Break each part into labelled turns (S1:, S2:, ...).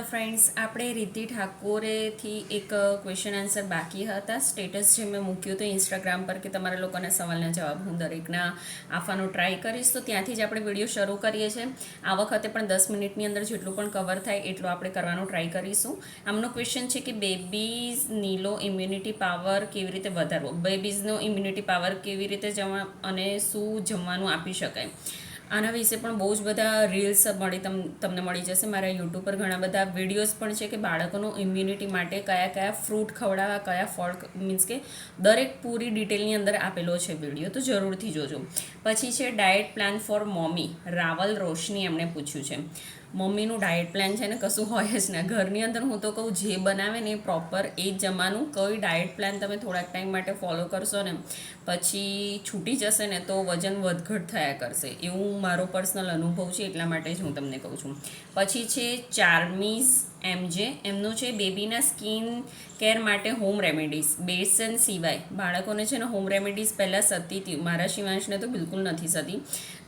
S1: Hello friends આપણે રિદ્ધિ ઠાકોરેથી એક question answer બાકી હતા. સ્ટેટસ જે મેં મૂક્યું હતું ઇન્સ્ટાગ્રામ પર કે તમારા લોકોના સવાલના જવાબ હું દરેકના આપવાનો ટ્રાય કરીશ. તો ત્યાંથી જ આપણે વીડિયો શરૂ કરીએ છીએ. આ વખતે પણ દસ મિનિટની અંદર જેટલું પણ કવર થાય એટલું આપણે કરવાનો ટ્રાય કરીશું. આમનો ક્વેશ્ચન છે કે બેબીઝ નીલો ઇમ્યુનિટી પાવર કેવી રીતે વધારવો? બેબીઝનો ઇમ્યુનિટી પાવર કેવી રીતે જમવા અને શું જમવાનું આપી શકાય? આના વિશે પણ બહુ જ બધા રીલ્સ મળી તમ, તમને મળી જશે. મારા યુટ્યુબ પર ઘણા બધા વિડીયોઝ પણ છે કે બાળકોનું ઇમ્યુનિટી માટે કયા કયા ફ્રૂટ ખવડાવવા, કયા ફળ મીન્સ કે દરેક પૂરી ડિટેલની અંદર આપેલો છે વીડિયો તો જરૂરથી જોજો. પછી છે diet plan for mommy Raval Roshni એમણે પૂછ્યું છે. મમ્મીનું ડાયટ પ્લાન છે ને કશું હોય જ ના. ઘરની અંદર હું તો કહું, જે બનાવે ને એ પ્રોપર એ જ જમવાનું કઈ ડાયટ પ્લાન તમે થોડાક ટાઈમ માટે ફોલો કરશો ને, પછી છૂટી જશે ને તો વજન વધઘટ થયા કરશે. એવું મારો પર્સનલ અનુભવ છે, એટલા માટે જ હું તમને કહું છું. પછી છે ચાર્મીઝ એમજે એમનું છે બેબીના સ્કિન કેર માટે હોમ રેમેડીઝ બેસન સિવાય. બાળકોને છે ને હોમ રેમેડીઝ પહેલાં સતી હતી મારા શિવાંશને તો બિલકુલ નથી સતી.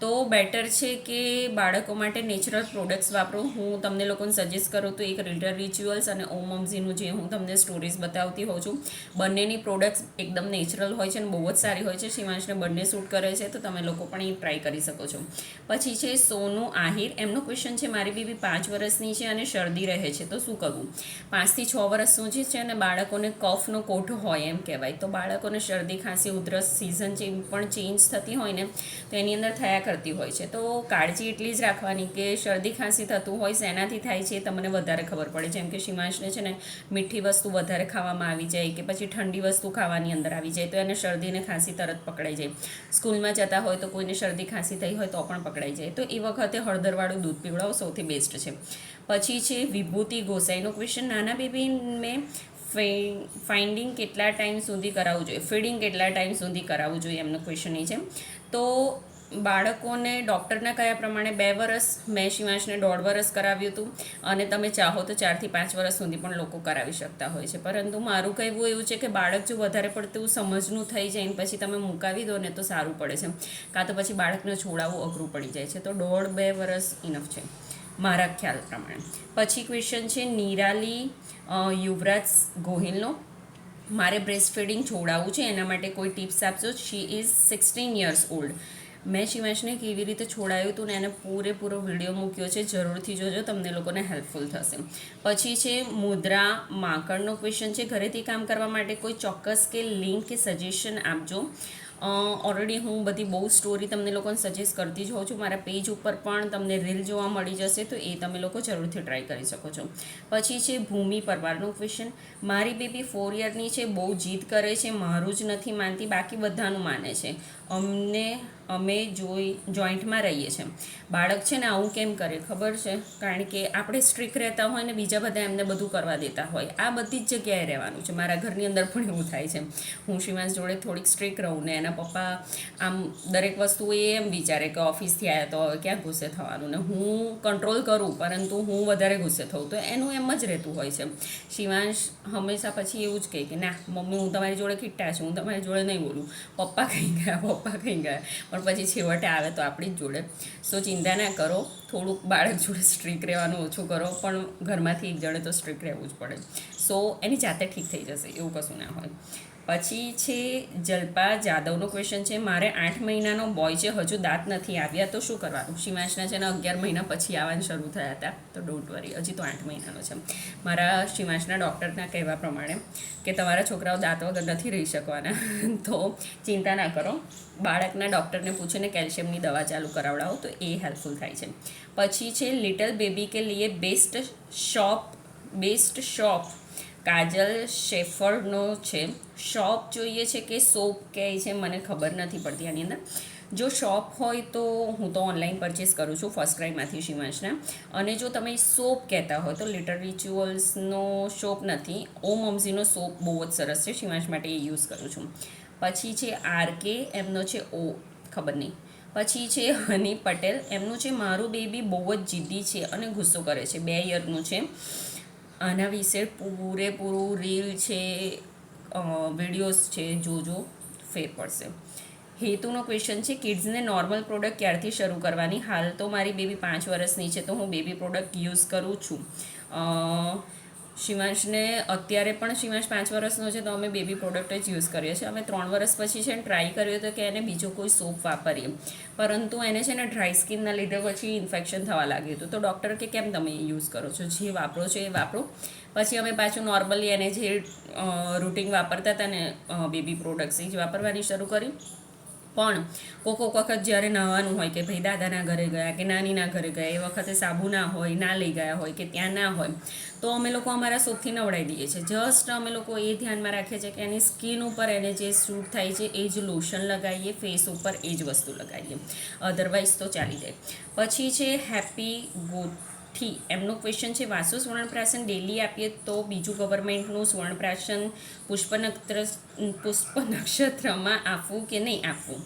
S1: તો બેટર છે કે બાળકો માટે નેચરલ પ્રોડક્ટ્સ વાપરો. હું તમને લોકોને સજેસ્ટ કરું તો એક રિટર રિચ્યુઅલ્સ અને ઓમ અમઝીનું જે હું તમને સ્ટોરીઝ બતાવતી હોઉં છું. બંનેની પ્રોડક્ટ્સ એકદમ નેચરલ હોય છે અને બહુ જ સારી હોય છે. શિવાંશને બંને સૂટ કરે છે, તો તમે લોકો પણ એ ટ્રાય કરી શકો છો. પછી છે સોનું આહિર. એમનો ક્વેશ્ચન છે, મારી બેબી પાંચ વર્ષની છે અને શરદી રહે છે. તો શું કરવું પાંચથી છ વર્ષ સુધી છે? અને બાળકોને કફનો કોઠો હોય એમ કહેવાય. તો બાળકોને શરદી, ખાંસી, ઉધરસ સિઝન જે પણ ચેન્જ થતી હોય ને, તો એની અંદર થયા કરતી હોય છે. તો કાળજી એટલી જ રાખવાની કે શરદી, ખાંસી થતું હોય શેનાથી થાય છે તમને વધારે ખબર પડે. જેમ કે શિમાંશને છે ને મીઠી વસ્તુ વધારે ખાવામાં આવી જાય કે પછી ઠંડી વસ્તુ ખાવાની અંદર આવી જાય, તો એને શરદીને ખાંસી તરત પકડાઈ જાય. સ્કૂલમાં જતા હોય તો કોઈને શરદી, ખાંસી થઈ હોય તો પણ પકડાઈ જાય. તો એ વખતે હળદરવાળું દૂધ પીવડાવો, સૌથી બેસ્ટ છે. પછી છે વિભૂતિ ગોસાઈનો ક્વેશ્ચન નાના બેબીને ફાઇન્ડિંગ કેટલા ટાઈમ સુધી કરાવવું જોઈએ? ફીડિંગ કેટલા ટાઈમ સુધી કરાવવું જોઈએ? એમનો ક્વેશ્ચન એ છે. તો બાળકોને ડૉક્ટરના કયા પ્રમાણે બે વરસ, મેં શિવાંશને દોઢ વરસ કરાવ્યું હતું અને તમે ચાહો તો ચારથી પાંચ વરસ સુધી પણ લોકો કરાવી શકતા હોય છે. પરંતુ મારું કહેવું એવું છે કે બાળક જો વધારે પડતું સમજનું થઈ જાય ને પછી તમે મુકાવી દો ને તો સારું પડે છે. કાં તો પછી બાળકને છોડાવવું અઘરું પડી જાય છે. તો દોઢ બે વરસ ઇનફ છે. મારા ખ્યાલ પ્રમાણે. પછી ક્વેશ્ચન છે નિરાલી યુવરાજ ગોહિલનો. મારે બ્રેસ્ટ ફીડિંગ છોડાવવું છે, એના માટે કોઈ ટિપ્સ આપશો? She is sixteen years old મેં શિવાંશને કેવી રીતે છોડાયું હતું ને એને પૂરેપૂરો વીડિયો મૂક્યો છે, જરૂરથી જોજો, તમને લોકોને હેલ્પફુલ થશે. પછી છે મુદ્રા માંકડનો ક્વેશ્ચન છે. ઘરેથી કામ કરવા માટે કોઈ ચોક્કસ કે લિંક કે સજેશન આપજો. ઓલરેડી હું બધી બહુ સ્ટોરી તમને લોકોને સજેસ્ટ કરતી જ હોઉં છું. મારા પેજ ઉપર પણ તમને રીલ જોવા મળી જશે તો એ તમે લોકો જરૂરથી ટ્રાય કરી શકો છો. પછી છે ભૂમિ પરવારનો ક્વેશ્ચન મારી બેબી ફોર યરની છે, બહુ જીદ કરે છે, મારું જ નથી માનતી, બાકી બધાનું માને છે. અમને, અમે જોઈ, જોઈન્ટમાં રહીએ છીએ. બાળક છે ને આવું કેમ કરે, ખબર છે? કારણ કે આપણે સ્ટ્રિક રહેતા હોય ને બીજા બધા એમને બધું કરવા દેતા હોય. આ બધી જ જગ્યાએ રહેવાનું છે. મારા ઘરની અંદર પણ એવું થાય છે. હું શિવાંશ જોડે થોડીક સ્ટ્રિક રહું ને એના પપ્પા આમ દરેક વસ્તુ એ એમ વિચારે કે ઓફિસથી આવ્યા તો ક્યાં ગુસ્સે થવાનું ને હું કંટ્રોલ કરું, પરંતુ હું વધારે ગુસ્સે થઉં. તો એનું એમ જ રહેતું હોય છે. શિવાંશ હંમેશા પછી એવું જ કહે કે, ના, મમ્મી, હું તમારી જોડે ખીટ્ટા છું, હું તમારી જોડે નહીં બોલું. પપ્પા કહી ગયા પપ્પા કંઈ ગયા. પણ પછી છેવટે આવે તો આપણી જ જોડે. સો ચિંતા ના કરો. થોડુંક બાળક જોડે સ્ટ્રીક રહેવાનું ઓછું કરો, પણ ઘરમાંથી એક જણે તો સ્ટ્રીક રહેવું જ પડે. સો એની જાતે ઠીક થઈ જશે, એવું કશું ના હોય. પછી છે જલ્પા જાદવનો ક્વેશ્ચન છે. મારે આઠ મહિનાનો બોય છે, હજુ દાંત નથી આવ્યા, તો શું કરવાનું? શિવાંશના છે ને અગિયાર મહિના પછી આવવાનું શરૂ થયા હતા. તો ડોન્ટ વરી હજી તો આઠ મહિનાનો છે. મારા શિવાંશના ડૉક્ટરના કહેવા પ્રમાણે કે તમારા છોકરાઓ દાંત વગર નથી રહી શકવાના. તો ચિંતા ના કરો. બાળકના ડૉક્ટરને પૂછીને કેલ્શિયમની દવા ચાલુ કરાવડાવો, તો એ હેલ્પફુલ થાય છે. પછી છે લિટલ બેબી કે લીએ best shop best shop Kajal શેફર્ડનો છે. શોપ જોઈએ છે કે સોપ કહે છે, મને ખબર નથી પડતી આની અંદર. જો શોપ હોય તો હું તો ઓનલાઈન પરચેસ કરું છું, ફર્સ્ટ ક્રાઈમાંથી શિવાંશના. અને જો તમે સોપ કહેતા હોય તો લિટર રિચ્યુઅલ્સનો શોપ નથી, ઓમ મમઝીનો સોપ બહુ જ સરસ છે, શિવાંશ માટે એ યુઝ કરું છું. પછી છે આર કે એમનો છે ઓ, ખબર નહીં. પછી છે હની પટેલ, એમનું છે મારું બેબી બહુ જ જિદ્દી છે અને ગુસ્સો કરે છે, બે યરનું છે. આના વિશે પૂરેપૂરું રીલ છે વિડીયોઝ છે, જોજો, ફેર પડશે. હેતુનો ક્વેશ્ચન છે, કિડ્સને નોર્મલ પ્રોડક્ટ ક્યારથી શરૂ કરવાની? હાલ તો મારી બેબી પાંચ વર્ષની છે, તો હું બેબી પ્રોડક્ટ યુઝ કરું છું. શિવાંશને અત્યારે પણ શિવાંશ પાંચ વર્ષનો છે તો અમે બેબી પ્રોડક્ટ જ યુઝ કરીએ છીએ. અમે ત્રણ વર્ષ પછી છે ને ટ્રાય કર્યું હતો કે એને બીજો કોઈ સોપ વાપરીએ. પરંતુ એને છે ને ડ્રાય સ્કિનના લીધે પછી ઇન્ફેક્શન થવા લાગ્યું હતું. તો ડૉક્ટર કે કેમ તમે યુઝ કરો છો? જે વાપરો છો એ વાપરો. પછી અમે પાછું નોર્મલી એને જે રૂટિન વાપરતા હતા ને બેબી પ્રોડક્ટ્સ એ જ વાપરવાની શરૂ કરી. પણ કોક કોક વખત જ્યારે નાહવાનું હોય કે ભાઈ દાદાના ઘરે ગયા કે નાનીના ઘરે ગયા, એ વખતે સાબુ ના હોય, ના લઈ ગયા હોય કે ત્યાં ના હોય, તો અમે લોકો અમારા સોપથી નવડાવી દઈએ છીએ. જસ્ટ અમે લોકો એ ધ્યાનમાં રાખીએ છીએ કે એની સ્કિન ઉપર એને જે સૂટ થાય છે એ જ લોશન લગાવીએ ફેસ ઉપર એ જ વસ્તુ લગાવીએ. અધરવાઇઝ તો ચાલી જાય. પછી છે હેપી ગોઠી એમનો ક્વેશ્ચન છે, વાસુ સ્વર્ણપ્રાશન ડેલી આપીએ તો બીજું ગવર્મેન્ટનું સ્વર્ણપ્રાશન પુષ્પ નક્ષત્ર પુષ્પ નક્ષત્રમાં આપવું કે નહીં આપવું?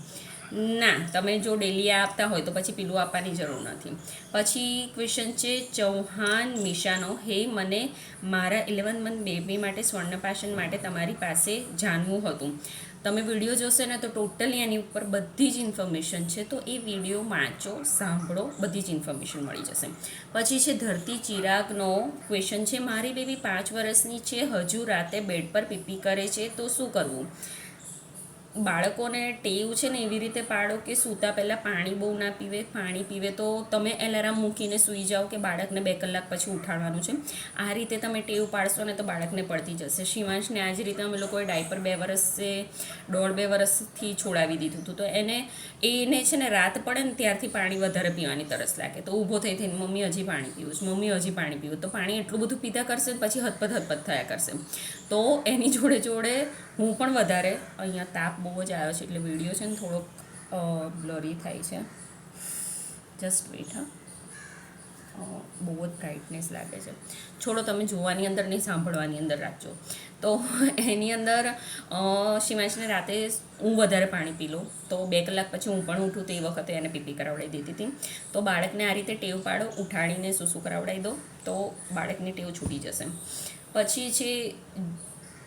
S1: ના, તમે જો ડેલી આપતા હોય તો પછી પીલું આપવાની જરૂર નથી. પછી ક્વેશ્ચન છે, ચૌહાણ મિશાનો હે, મને મારા ઇલેવન મંથ બેબી માટે સ્વર્ણપાશન માટે તમારી પાસે જાણવું હતું. તમે વીડિયો જોશો ને તો ટોટલી એની ઉપર બધી જ ઇન્ફોર્મેશન છે, તો એ વીડિયો વાંચો, સાંભળો, બધી જ ઇન્ફોર્મેશન મળી જશે. પછી છે ધરતી ચિરાગનો ક્વેશ્ચન છે, મારી બેબી પાંચ વર્ષની છે, હજુ રાતે બેડ પર પીપી કરે છે, તો શું કરવું? બાળકોને ટેવ છે ને એવી રીતે પાડો કે સૂતા પહેલાં પાણી બહુ ના પીવે, પાણી પીવે તો તમે એલાર્મ મૂકીને સૂઈ જાઓ કે બાળકને બે કલાક પછી ઉઠાડવાનું છે. આ રીતે તમે ટેવ પાડશો ને તો બાળકને પડતી જશે. શિવાંશને આ જ રીતે અમે લોકોએ ડાયપર બે વર્ષે દોઢ બે વર્ષથી છોડાવી દીધું હતું. તો એને એને છે ને રાત પડે ને ત્યારથી પાણી વધારે પીવાની તરસ લાગે. તો ઊભો થઈ થઈને મમ્મી હજી પાણી પીવું છે, મમ્મી હજી પાણી પીવું તો પાણી એટલું બધું પીતા કરશે પછી હદપત હદપત થયા કરશે. તો એની જોડે જોડે હું પણ વધારે અહીંયા તાપ બહુ જ આવ્યો છે એટલે વીડિયો છે ને થોડોક બ્લરી થાય છે. જસ્ટ વેઠ હા. બહુ જ બ્રાઇટનેસ લાગે છે. છોડો તમે જોવાની અંદર નહીં સાંભળવાની અંદર રાખજો. તો એની અંદર અ, શિવાંશને રાતે હું વધારે પાણી પી લઉં. તો બે કલાક પછી હું પણ ઉઠું તો વખતે એને પીપી કરાવડાવી દીધી હતી. તો બાળકને આ રીતે ટેવ પાડો ઉઠાડીને સૂસું કરાવડાવી દો તો બાળકની ટેવ છૂટી જશે. પછી છે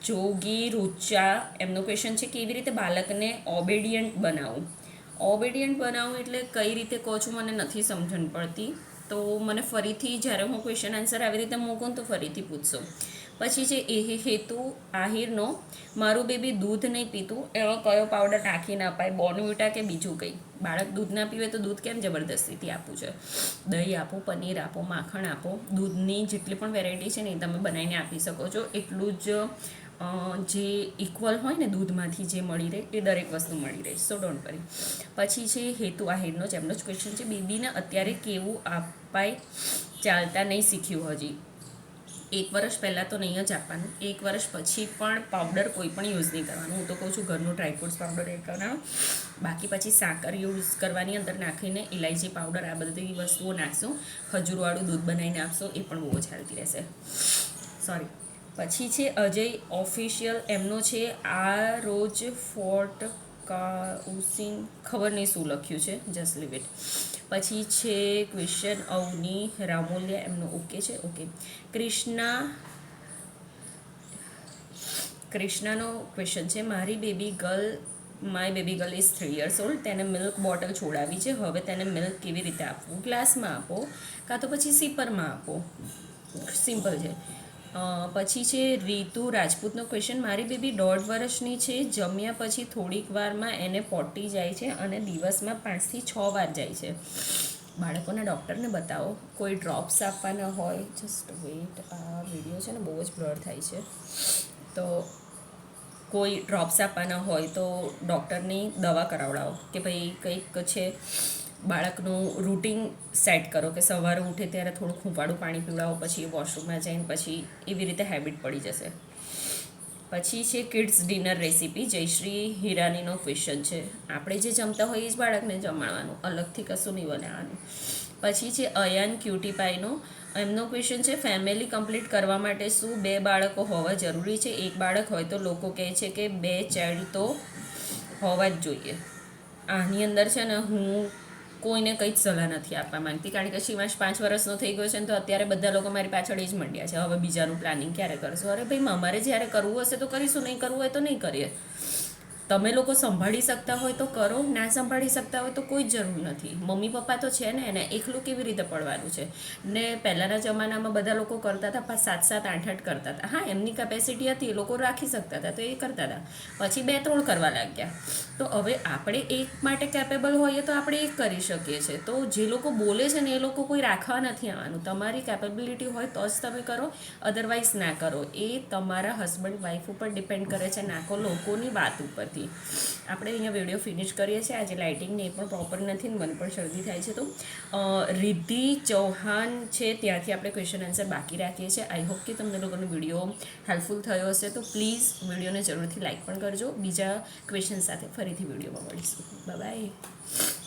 S1: જોગી, રૂચા એમનો ક્વેશ્ચન છે કેવી રીતે બાળકને ઓબેડિયન્ટ બનાવવું ઓબેડિયન્ટ બનાવવું એટલે કઈ રીતે કહો છું મને નથી સમજણ પડતી. તો મને ફરીથી જ્યારે હું ક્વેશ્ચન આન્સર આવી રીતે મૂકું તો ફરીથી પૂછશો. પછી છે એ હેતુ આહિરનો, મારું બેબી દૂધ નહીં પીતું એવો કયો પાવડર નાખી ના અપાય બોર્નવિટા કે બીજું કંઈ? બાળક દૂધ ના પીવે તો દૂધ કેમ જબરદસ્તીથી આપવું છે? દહીં આપો, પનીર આપો, માખણ આપો, દૂધની જેટલી પણ વેરાયટી છે ને એ તમે બનાવીને આપી શકો છો. એટલું જ જે ઇક્વલ હોય ને દૂધમાંથી જે મળી રહે, એ દરેક વસ્તુ મળી રહે. સો ડોન્ટ વરી પછી છે હેતુ આહિરનો જ, એમનો જ ક્વેશ્ચન છે. બેબીને અત્યારે કેવું આપાય ચાલતા નહીં શીખ્યું હજી. એક વર્ષ પહેલાં તો નહીં જ આપવાનું. એક વર્ષ પછી પણ પાવડર કોઈ પણ યુઝ નહીં કરવાનું. હું તો કહું છું ઘરનું ડ્રાયફ્રૂટ્સ પાવડર એડ કરવાનો. બાકી પછી સાકર યુઝ કરવાની, અંદર નાખીને ઇલાયચી પાવડર આ બધી વસ્તુઓ નાખશું. ખજૂરવાળું દૂધ બનાવીને આપશો. એ પણ બહુ જ હેલ્ધી રહેશે. સોરી પછી છે અજય ઓફિશિયલ એમનો છે આ રોજ ફોર્ટ કાઉસિન, ખબર નહીં શું લખ્યું છે જસ્ટ લીવ ઇટ પછી છે ક્વેશ્ચન અવની રામોલિયા એમનો ઓકે છે ઓકે ક્રિષ્ના ક્રિષ્નાનો ક્વેશ્ચન છે, મારી baby girl my baby girl is three years old તેને મિલ્ક બોટલ છોડાવી છે. હવે તેને મિલ્ક કેવી રીતે આપવું? ગ્લાસમાં આપો, કાં તો પછી સીપરમાં આપો. સિમ્પલ છે. પછી છે રીતુ રાજપૂતનો ક્વેશ્ચન મારી બેબી દોઢ વર્ષની છે, જમ્યા પછી થોડીક વારમાં એને પોટી જાય છે અને દિવસમાં પાંચથી છ વાર જાય છે. બાળકોના ડૉક્ટરને બતાવો, કોઈ ડ્રોપ્સ આપવાના હોય? જસ્ટ વેઇટ આ વીડિયો છે ને બહુ જ બ્લર થાય છે. તો કોઈ ડ્રોપ્સ આપવાના હોય તો ડૉક્ટરની દવા કરાવડાવો કે ભાઈ કંઈક છે બાળકનું રૂટિન સેટ કરો કે સવારે ઉઠે ત્યારે થોડુંક હુંફાળું પાણી પીવડાવો પછી વોશરૂમમાં જઈને પછી એવી રીતે હેબિટ પડી જશે. પછી છે કિડ્સ ડિનર રેસીપી જયશ્રી હિરાનીનો ક્વેશ્ચન છે. આપણે જે જમતા હોઈએ જ બાળકને જમાડવાનું, અલગથી કશું નહીં બનાવવાનું. પછી છે અયાન ક્યુટી પાઈનો એમનો ક્વેશ્ચન છે ફેમિલી કમ્પ્લીટ કરવા માટે શું બે બાળકો હોવા જરૂરી છે? એક બાળક હોય તો લોકો કહે છે કે બે ચાઇલ્ડ તો હોવા જ જોઈએ. આની અંદર છે ને હું કોઈને કંઈ જ સલાહ નથી આપવા માંગતી. કારણ કે શિવાંશ પાંચ વર્ષનો થઈ ગયો છે ને તો અત્યારે બધા લોકો મારી પાછળ એ જ મંડ્યા છે. હવે બીજાનું પ્લાનિંગ ક્યારે કરશું? અરે ભાઈ અમારે જ્યારે કરવું હશે તો કરીશું, નહીં કરવું હોય તો નહીં કરીએ. તમે લોકો સંભાળી શકતા હોય તો કરો, ના સંભાળી શકતા હોય તો કોઈ જરૂર નથી. મમ્મી પપ્પા તો છે ને એને એકલું કેવી રીતે પડવાનું છે? ને પહેલાંના જમાનામાં બધા લોકો કરતા હતા પણ સાત સાત આઠ આઠ કરતા હતા. હા, એમની કેપેસિટી હતી, એ લોકો રાખી શકતા હતા, તો એ કરતા હતા. પછી બે ત્રણ કરવા લાગ્યા. તો હવે આપણે એક માટે કેપેબલ હોઈએ તો આપણે એક કરી શકીએ છીએ. તો જે લોકો બોલે છે ને, એ લોકો કોઈ રાખવા નથી આવવાનું. તમારી કેપેબિલિટી હોય તો જ તમે કરો અધરવાઇઝ ના કરો. એ તમારા હસબન્ડ વાઈફ ઉપર ડિપેન્ડ કરે છે નાખો લોકોની વાત ઉપરથી આપણે અહીંયા વીડિયો ફિનિશ કરીએ છીએ. આજે લાઇટિંગને એ પણ પ્રોપર નથી ને મને પણ શરદી થાય છે તો રિદ્ધિ ચૌહાણ છે. ત્યાંથી આપણે ક્વેશ્ચન આન્સર બાકી રાખીએ છીએ. આઈ હોપ કે તમને લોકોનો વીડિયો હેલ્પફુલ થયો હશે. તો પ્લીઝ વિડીયોને જરૂરથી લાઇક પણ કરજો. બીજા ક્વેશ્ચન સાથે ફરીથી વિડીયોમાં મળીશું. બાય